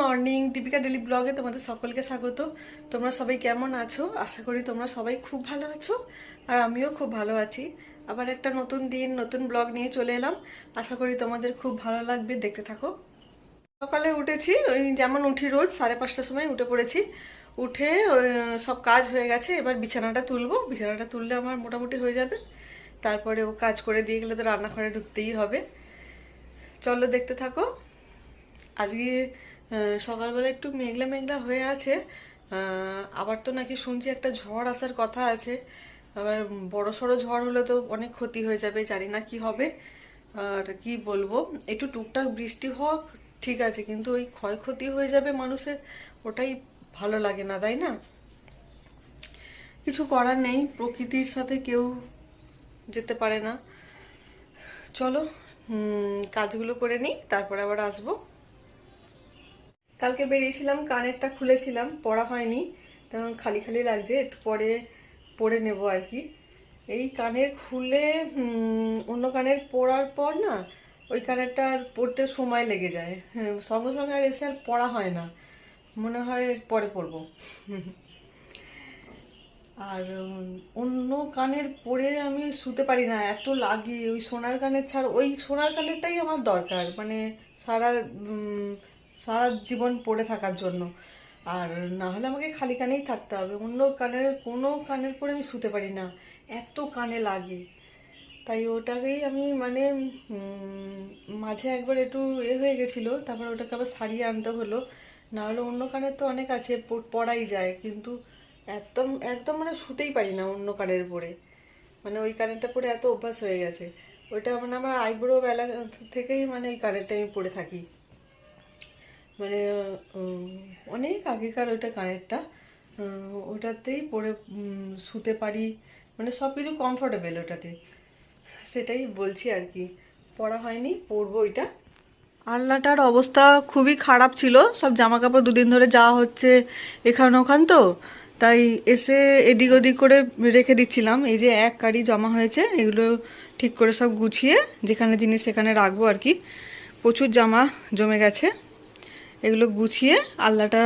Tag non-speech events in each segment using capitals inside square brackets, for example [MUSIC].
Morning, Deepika daily ব্লগে তোমাদের সকলকে স্বাগত। তোমরা সবাই কেমন আছো? আশা করি তোমরা সবাই খুব ভালো আছো আর আমিও খুব ভালো আছি। আবার একটা নতুন দিন, নতুন ব্লগ নিয়ে চলে এলাম। আশা করি তোমাদের খুব ভালো লাগবে, দেখতে থাকো। সকালে উঠেছি, ওই যেমন উঠি রোজ, সাড়ে পাঁচটার সময় উঠে পড়েছি। উঠে সব কাজ হয়ে গেছে, এবার বিছানাটা তুলবো। বিছানাটা তুললে আমার মোটামুটি হয়ে যাবে। তারপরে ও কাজ করে দিয়ে গেলে তো রান্নাঘরে ঢুকতেই হবে। চলো দেখতে থাকো। আজকে সকালবেলা একটু মেঘলা মেঘলা হয়ে আছে। আবার তো নাকি শুনছি একটা ঝড় আসার কথা আছে। আবার বড় সড়ো ঝড় হলে তো অনেক ক্ষতি হয়ে যাবে, জানি না কি হবে। আর কি বলব? একটু টুকটাক বৃষ্টি হোক, ঠিক আছে, কিন্তু ওই ক্ষয়ক্ষতি হয়ে যাবে মানুষের, ওটাই ভালো লাগে না, তাই না? কিছু করার নেই, প্রকৃতির সাথে কেউ যেতে পারে না। চলো কাজগুলো করে নিই, তারপরে আবার আসব। কালকে বেরিয়েছিলাম কানেরটা খুলেছিলাম পড়া হয়নি। তেমন খালি খালি লাগছে একটু পরে পরে নেব আর কি। এই কানের খুলে অন্য কানের পরার পর না ওই কানেরটা আর পড়তে সময় লেগে যায়। হ্যাঁ, সঙ্গে সঙ্গে আর এসে আর পড়া হয় না। মনে হয় পরে পড়ব। আর অন্য কানের পরে আমি শুতে পারি না এত লাগে। ওই সোনার কানের ছাড়া ওই সোনার কানেরটাই আমার দরকার। মানে সারা সারা জীবন পড়ে থাকার জন্য। আর না হলে আমাকে খালি কানেই থাকতে হবে। অন্য কানের, কোনো কানের পরে আমি শুতে পারি না। এত কানে লাগে। তাই ওটাকেই আমি মানে মাঝে একবার একটু এ হয়ে গেছিল, তারপর ওটাকে আবার সারিয়ে আনতে হলো। না হলে অন্য কানের তো অনেক আছে, প- পরাই যায়। কিন্তু একদম একদম মানে শুতেই পারি না অন্য কানের পরে। মানে ওই কানেরটা পরে এত অভ্যাস হয়ে গেছে। ওইটা মানে আমার আইব্রো বেলা থেকেই মানে ওই কানেরটা আমি পরে থাকি। মানে অনেক আগেকার ওটা কানেরটা ওটাতেই পরে শুতে পারি মানে সব কিছু কমফোর্টেবল ওটাতে। সেটাই বলছি আর কি। পড়া হয়নি পরবো ওইটা। আলনাটার অবস্থা খুবই খারাপ ছিল। সব জামা কাপড় দুদিন ধরে যাওয়া হচ্ছে এখান ওখান তো। তাই এসে এদিক ওদিক করে রেখে দিচ্ছিলাম। এই যে এক গাড়ি জমা হয়েছে, এগুলো ঠিক করে সব গুছিয়ে, যেখানে জিনিস সেখানে রাখব আর কি। প্রচুর জামা জমে গেছে। এগুলো গুছিয়ে আলনাটা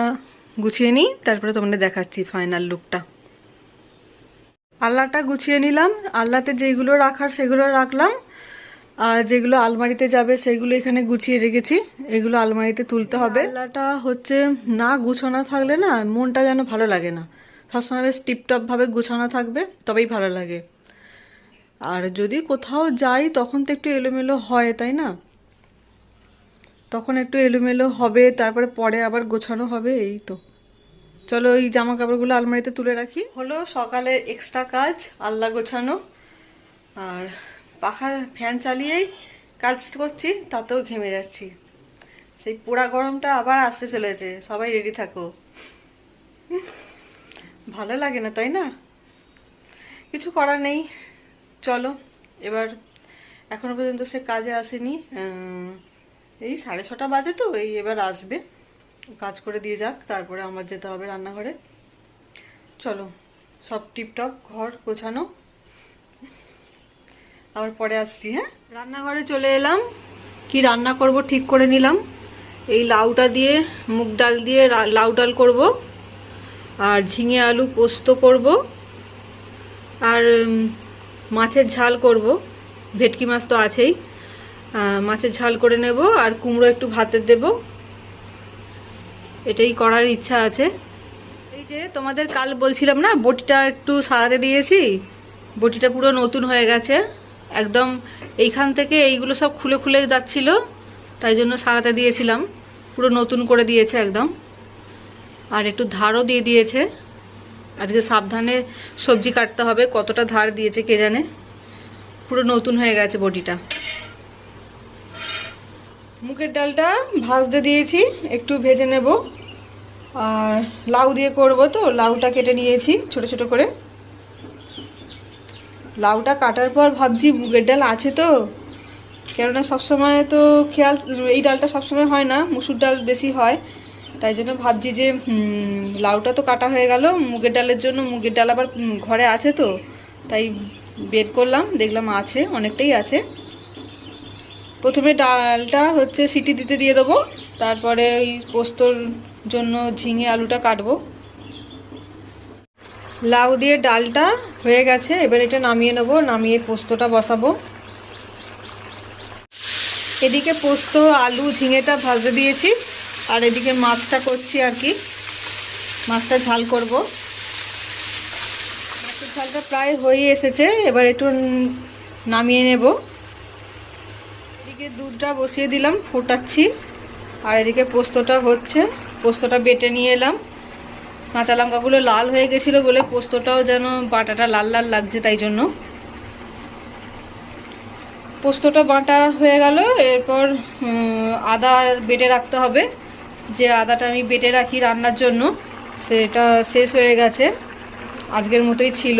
গুছিয়ে নিই, তারপরে তোমাদের দেখাচ্ছি ফাইনাল লুকটা আলনাটা গুছিয়ে নিলাম আলনাতে যেগুলো রাখার সেগুলো রাখলাম, আর যেগুলো আলমারিতে যাবে সেগুলো এখানে গুছিয়ে রেখেছি, এগুলো আলমারিতে তুলতে হবে। আলনাটা হচ্ছে না গুছানো থাকলে না মনটা যেন ভালো লাগে না। সবসময় বেশ টিপটপভাবে গুছানো থাকবে, তবেই ভালো লাগে। আর যদি কোথাও যাই তখন তো একটু এলোমেলো হয়, তাই না? তখন একটু এলোমেলো হবে, তারপরে পরে আবার গোছানো হবে, এই তো। চলো এই জামা কাপড়গুলো আলমারিতে তুলে রাখি। হলো সকালে এক্সট্রা কাজ আল্লাহ গোছানো, আর পাখা ফ্যান চালিয়েই কাজ করছি, তাতেও ঘেমে যাচ্ছি। সেই পোড়া গরমটা আবার আসতে চলেছে, সবাই রেডি থাকো। ভালো লাগে না, তাই না? কিছু করার নেই, চলো। এবার এখনও পর্যন্ত সে কাজে আসেনি এই সাড়ে ছটা বাজে তো, এই এবার আসবে। কাজ করে দিয়ে যাক, তারপরে আমার যেতে হবে রান্নাঘরে। চলো, সব টিপটপ, ঘর গোছানো। আবার পরে আসছি হ্যাঁ? রান্নাঘরে চলে এলাম। কি রান্না করব ঠিক করে নিলাম। এই লাউটা দিয়ে, মুগ ডাল দিয়ে লাউ ডাল করব। আর ঝিঙে আলু পোস্ত করব। আর মাছের ঝাল করব। ভেটকি মাছ তো আছেই। মাছের ঝাল করে নেব আর কুমড়ো একটু ভাতের দেব। এটাই করার ইচ্ছা আছে। এই যে তোমাদের কাল বলছিলাম না, বটিটা একটু সারাতে দিয়েছি। বটিটা পুরো নতুন হয়ে গেছে। একদম এইখান থেকে এইগুলো সব খুলে খুলে যাচ্ছিল, তাই জন্য সারাতে দিয়েছিলাম। পুরো নতুন করে দিয়েছে একদম। আর একটু ধারও দিয়ে দিয়েছে। আজকে সাবধানে সবজি কাটতে হবে, কতটা ধার দিয়েছে কে জানে। পুরো নতুন হয়ে গেছে বটিটা। মুগের ডালটা ভাজতে দিয়েছি, একটু ভেজে নেব। আর লাউ দিয়ে করব তো, লাউটা কেটে নিয়েছি ছোট ছোট করে। লাউটা কাটার পর ভাবছি মুগের ডাল আছে তো। কেননা সবসময় তো খেয়াল, এই ডালটা সবসময় হয় না, মুসুর ডাল বেশি হয়। তাই জন্য ভাবছি যে লাউটা তো কাটা হয়ে গেল, মুগের ডালের জন্য মুগের ডাল আবার ঘরে আছে তো। তাই বের করলাম, দেখলাম আছে, অনেকটাই আছে। প্রথমে ডালটা হচ্ছে সিটি দিতে দিয়ে দেবো, তারপরে ওই পোস্তর জন্য ঝিঙে আলুটা কাটবো। লাউ দিয়ে ডালটা হয়ে গেছে, এবার এটা নামিয়ে নেব, নামিয়ে পোস্তটা বসাবো। এদিকে পোস্ত, আলু, ঝিঙেটা ভাজতে দিয়েছি, আর এদিকে মাছটা করছি আর কি। মাছটা ঝাল করব। মাছের ঝালটা প্রায় হয়ে এসেছে, এবার একটু নামিয়ে নেব। এদিকে দুধটা বসিয়ে দিলাম, ফোটাচ্ছি। আর এদিকে পোস্তটা হচ্ছে, পোস্তটা বেটে নিয়ে এলাম। কাঁচা লঙ্কাগুলো লাল হয়ে গেছিল বলে পোস্তটাও যেন বাটাটা লাল লাল লাগছে তাই জন্য। পোস্তটা বাটা হয়ে গেল, এরপর আদা বেটে রাখতে হবে। যে আদাটা আমি বেটে রাখি রান্নার জন্য, সেটা শেষ হয়ে গেছে। আজকের মতোই ছিল।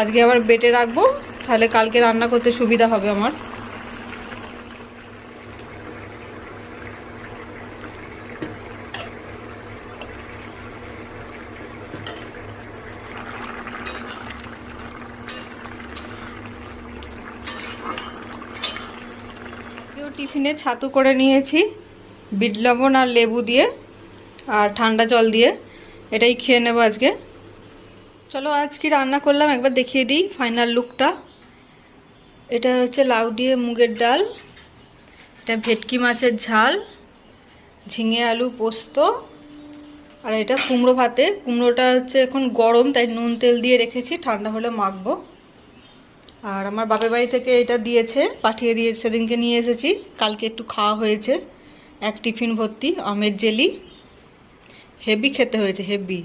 আজকে আবার বেটে রাখব, তাহলে কালকে রান্না করতে সুবিধা হবে আমার। টিফিনে ছাতু করে নিয়েছি, বিট লবণ আর লেবু দিয়ে আর ঠান্ডা জল দিয়ে। এটাই খেয়ে নেব আজকে। চলো আজ কি রান্না করলাম, একবার দেখিয়ে দিই ফাইনাল লুকটা এটা হচ্ছে লাউ দিয়ে মুগের ডাল, এটা ভেটকি মাছের ঝাল, ঝিঙে আলু পোস্ত, আর এটা কুমড়ো ভাতে। কুমড়োটা হচ্ছে এখন গরম, তাই নুন তেল দিয়ে রেখেছি, ঠান্ডা হলে মাখবো। আর আমার বাপের বাড়ি থেকে এটা দিয়েছে, পাঠিয়ে দিয়ে সেদিনকে নিয়ে এসেছি। কালকে একটু খাওয়া হয়েছে, এক টিফিন ভর্তি, আমের জেলি হেভি খেতে হয়েছে হেভি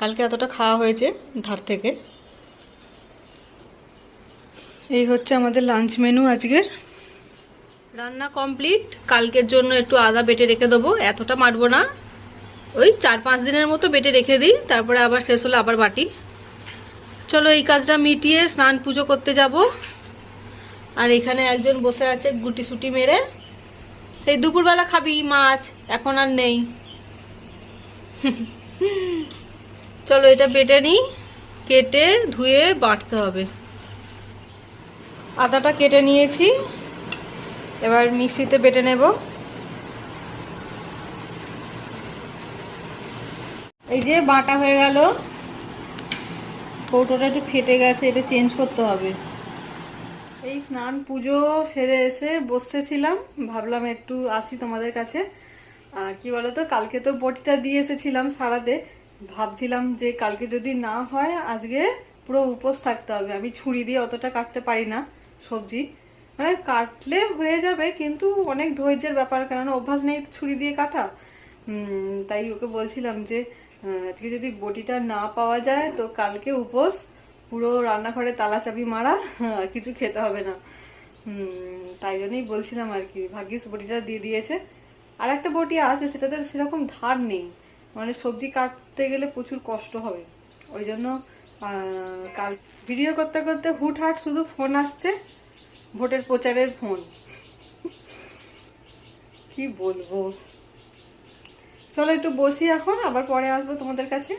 কালকে এতটা খাওয়া হয়েছে ধার থেকে। এই হচ্ছে আমাদের লাঞ্চ মেনু আজকের। রান্না কমপ্লিট কালকের জন্য একটু আদা বেটে রেখে দেবো, এতটা মারবো না। ওই চার পাঁচ দিনের মতো বেটে রেখে দিই, তারপরে আবার শেষ হলে আবার বাটি। চলো এই কাজটা মিটিয়ে স্নান পুজো করতে যাব। আর এখানে একজন বসে আছে গুটি সুটি মেরে। সেই দুপুরবেলা খাবি, মাছ, এখন আর নেই। [LAUGHS] চলো এটা বেটে নিই, কেটে ধুয়ে বাটতে হবে। আদাটা কেটে নিয়েছি, এবার মিক্সিতে বেটে নেব। এই যে বাটা হয়ে গেল। কৌটোটা একটু ফেটে গেছে, এটা চেঞ্জ করতে হবে। এই স্নান পুজো সেরে এসে বসেছিলাম, ভাবলাম একটু আসি তোমাদের কাছে। আর কি বলতো, কালকে তো বটিটা দিয়ে এসেছিলাম সারাতে। ভাবছিলাম যে কালকে যদি না হয়, আজকে পুরো উপোস থাকতে হবে। আমি ছুরি দিয়ে অতটা কাটতে পারি না সবজি। মানে কাটলে হয়ে যাবে, কিন্তু অনেক ধৈর্যের ব্যাপার, কেননা অভ্যাস নেই ছুরি দিয়ে কাটা। তাই ওকে বলছিলাম যে আজকে যদি বটিটা না পাওয়া যায়, তো কালকে উপোস, পুরো রান্নাঘরে তালা চাবি মারা আর কিছু খেতে হবে না। তাই জন্যই বলছিলাম আর কি, ভাগ্যিস বটিটা দিয়ে দিয়েছে। আর একটা বটি আছে, সেটাতে সেরকম ধার নেই। মানে সবজি কাটতে গেলে প্রচুর কষ্ট হবে। ওই জন্য কাল ভিডিও করতে করতে হুটহাট শুধু ফোন আসছে, ভোটের প্রচারের ফোন। কি বলব? চলো একটু বসি এখন, আবার পরে আসব তোমাদের কাছে।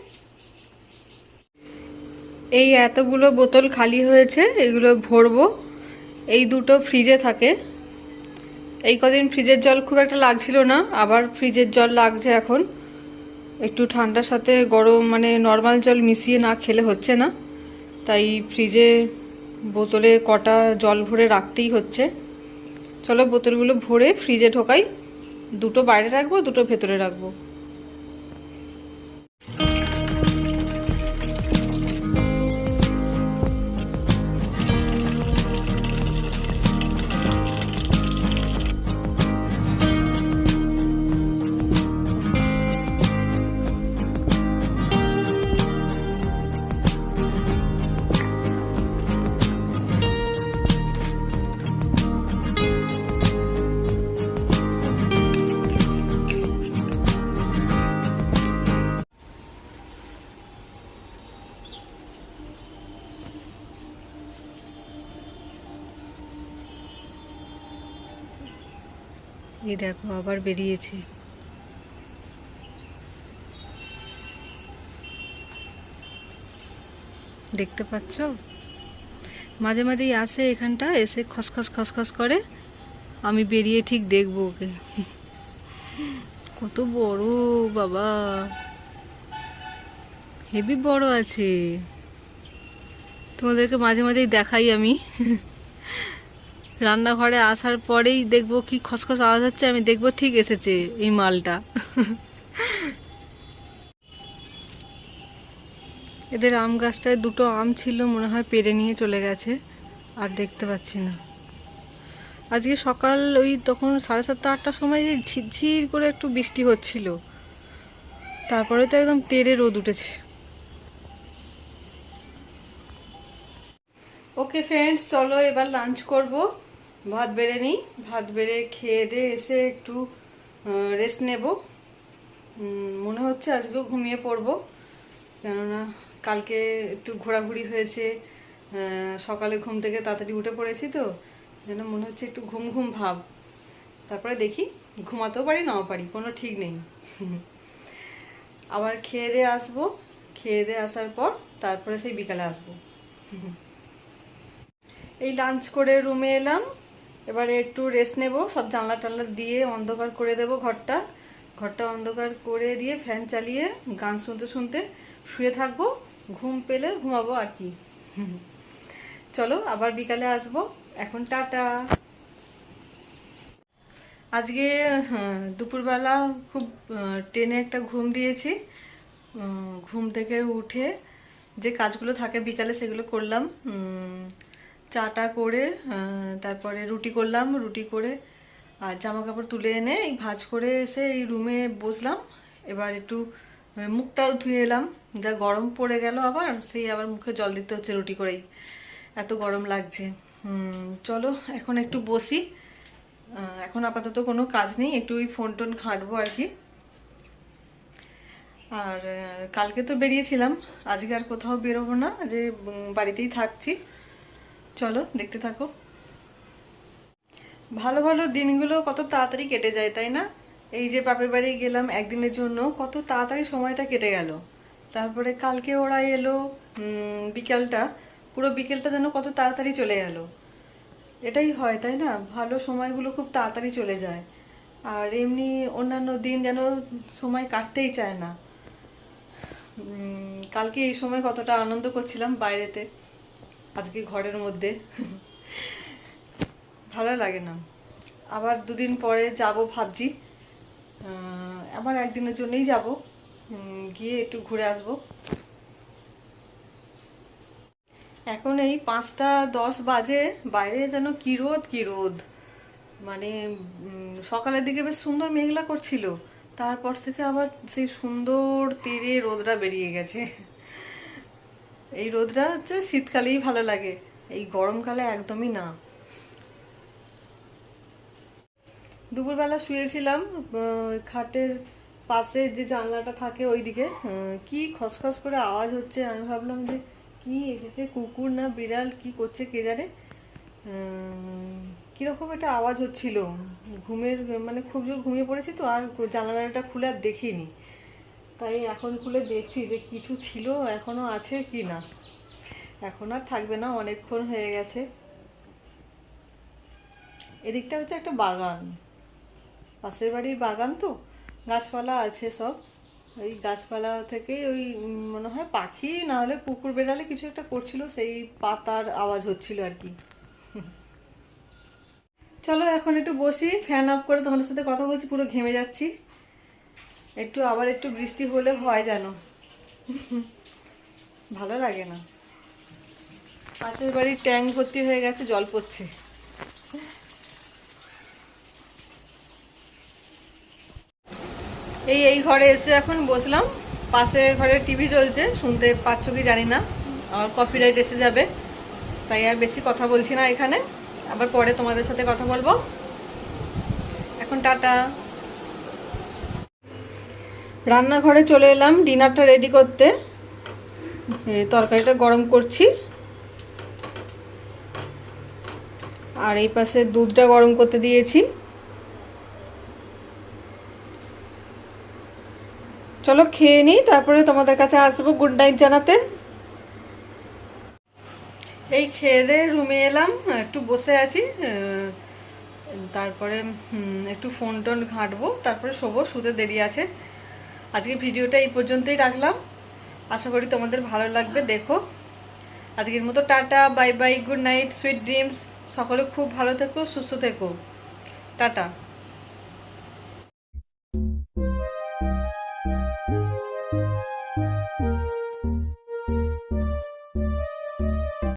এই এতগুলো বোতল খালি হয়েছে, এগুলো ভরবো। এই দুটো ফ্রিজে থাকে। এই কদিন ফ্রিজের জল খুব একটা লাগছিল না, আবার ফ্রিজের জল লাগছে এখন। একটু ঠান্ডার সাথে গরম মানে নর্মাল জল মিশিয়ে না খেলে হচ্ছে না। তাই ফ্রিজে বোতলে কটা জল ভরে রাখতেই হচ্ছে। চলো বোতলগুলো ভরে ফ্রিজে ঢোকাই। দুটো বাইরে রাখব, দুটো ভেতরে রাখব। এই দেখো, আবার বেরিয়েছে। দেখতে পাচ্ছ? মাঝে মাঝেই আসে এখানটা, এসে খসখস খসখস করে। আমি বেরিয়ে ঠিক দেখব ওকে। কত বড়, বাবা। হেভি বড় আছে। তোমাদেরকে মাঝে মাঝেই দেখাই আমি। রান্নাঘরে আসার পরেই দেখব কি খসখস আওয়াজ হচ্ছে, আমি দেখব ঠিক এসেছে এই মালটা। এদের আম গাছটায় দুটো আম ছিল, মনে হয় পেরে নিয়ে চলে গেছে, আর দেখতে পাচ্ছি না। আজকে সকাল ওই তখন সাড়ে সাতটা, আটটার সময় যে ঝিরঝির করে একটু বৃষ্টি হচ্ছিল, তারপরে তো একদম তেরে রোদ উঠেছে। ওকে ফ্রেন্ডস, চলো এবার লাঞ্চ করব। ভাত বেড়ে নিই। ভাত বেড়ে খেয়ে দিয়ে এসে একটু রেস্ট নেব। মনে হচ্ছে আজকেও ঘুমিয়ে পড়ব। কেননা কালকে একটু ঘোরাঘুরি হয়েছে। সকালে ঘুম থেকে তাড়াতাড়ি উঠে পড়েছি তো। যেন মনে হচ্ছে একটু ঘুম ঘুম ভাব। তারপরে দেখি, ঘুমাতেও পারি, নাও পারি, কোনো ঠিক নেই। আবার খেয়ে দিয়ে আসব। খেয়ে দিয়ে আসার পর তারপরে সেই বিকালে আসব। এই লাঞ্চ করে রুমে এলাম। এবারে একটু রেস্ট নেব সব জানলা টানলা দিয়ে অন্ধকার করে দেব ঘরটা। ঘরটা অন্ধকার করে দিয়ে ফ্যান চালিয়ে গান শুনতে শুনতে শুয়ে থাকব ঘুম পেলে ঘুমাবো আর কি। চলো আবার বিকালে আসব। এখন টাটা। আজকে হ্যাঁ, দুপুরবেলা খুব টেনে একটা ঘুম দিয়েছি। ঘুম থেকে উঠে যে কাজগুলো থাকে বিকালে সেগুলো করলাম। চাটা করে তারপরে রুটি করলাম, রুটি করে, আর জামা কাপড় তুলে এনে এই ভাঁজ করে এসে এই রুমে বসলাম। এবার একটু মুখটাও ধুয়ে এলাম। যা গরম পড়ে গেল আবার, সেই আবার মুখে জল দিতে হচ্ছে রুটি করেই। এত গরম লাগছে। চলো এখন একটু বসি। এখন আপাতত কোনো কাজ নেই, একটু ওই ফোন টোন ঘাঁটবো আর কি। আর কালকে তো বেরিয়েছিলাম। আজকে আর কোথাও বেরোবো না, যে বাড়িতেই থাকছি। চলো, দেখতে থাকো। ভালো ভালো দিনগুলো কত তাড়াতাড়ি কেটে যায়, তাই না? এই যে বাপের বাড়ি গেলাম একদিনের জন্য, কত তাড়াতাড়ি সময়টা কেটে গেল। তারপরে কালকে ওরা এলো বিকেলটা, পুরো বিকেলটা যেন কত তাড়াতাড়ি চলে গেল। এটাই হয়, তাই না? ভালো সময়গুলো খুব তাড়াতাড়ি চলে যায়। আর এমনি অন্যান্য দিন যেন সময় কাটতেই চায় না। কালকে এই সময় কতটা আনন্দ করছিলাম বাইরেতে। আজকে ঘরের মধ্যে। ভালো লাগে না। আবার দুদিন পরে যাব ভাবছি। আবার একদিনের জন্যই যাব। গিয়ে একটু ঘুরে আসব। এখন এই পাঁচটা দশ বাজে। বাইরে যেন কি রোদ কি রোদ। মানে সকালের দিকে বেশ সুন্দর মেঘলা করছিল। তারপর থেকে আবার সেই সুন্দর তীরে রোদটা বেরিয়ে গেছে। এই রোদটা হচ্ছে শীতকালেই ভালো লাগে। এই গরমকালে একদমই না। দুপুরবেলা শুয়েছিলাম খাটের পাশে যে জানলাটা থাকে ওইদিকে। কি খসখস করে আওয়াজ হচ্ছে, আমি ভাবলাম যে কি এসেছে, কুকুর না বিড়াল, কি করছে কে জানে? কীরকম একটা আওয়াজ হচ্ছিল। ঘুমের মানে খুব জোর ঘুমিয়ে পড়েছি তো, আর জানালাটা খুলে আর দেখিনি। তাই এখন খুলে দেখছি যে কিছু ছিল, এখনও আছে কি না। এখন আর থাকবে না, অনেকক্ষণ হয়ে গেছে। এদিকটা হচ্ছে একটা বাগান। পাশের বাড়ির বাগান তো, গাছপালা আছে সব। ওই গাছপালা থেকে ওই মনে হয় পাখি, না হলে কুকুর বেড়ালে কিছু একটা করছিল, সেই পাতার আওয়াজ হচ্ছিল আর কি। চলো এখন একটু বসি ফ্যান আপ করে তোমাদের সাথে কথা বলছি, পুরো ঘেমে যাচ্ছি। একটু আবার একটু বৃষ্টি হলে হয় যেন। ভালো লাগে না। পাশের বাড়ির ট্যাঙ্ক ভর্তি হয়ে গেছে, জল পড়ছে। এই এই ঘরে এসে এখন বসলাম। পাশে ঘরে টিভি চলছে, শুনতে পাচ্ছ কি জানি না। আর কপিরাইট এসে যাবে। তাই আর বেশি কথা বলছি না এখানে। আবার পরে তোমাদের সাথে কথা বলব। এখন টাটা। রান্নাঘরে চলে এলাম, ডিনারটা রেডি করতে। তরকারিটা গরম করছি। আর এই পাশে দুধটা গরম করতে দিয়েছি। চলো খেয়ে নিই, তারপরে তোমাদের কাছে আসব। গুড নাইট জানাতে। এই খেয়ে রুমে এলাম, একটু বসে আছি। তারপরে একটু ফোন টোন ঘাঁটবো, তারপরে শোবো, শুতে দেরি আছে। আজকে ভিডিওটা এই পর্যন্তই রাখলাম। আশা করি তোমাদের ভালো লাগবে, দেখো। আজকের মতো tata bye bye good night sweet dreams সকলে খুব ভালো থেকো, সুস্থ থেকো। টাটা।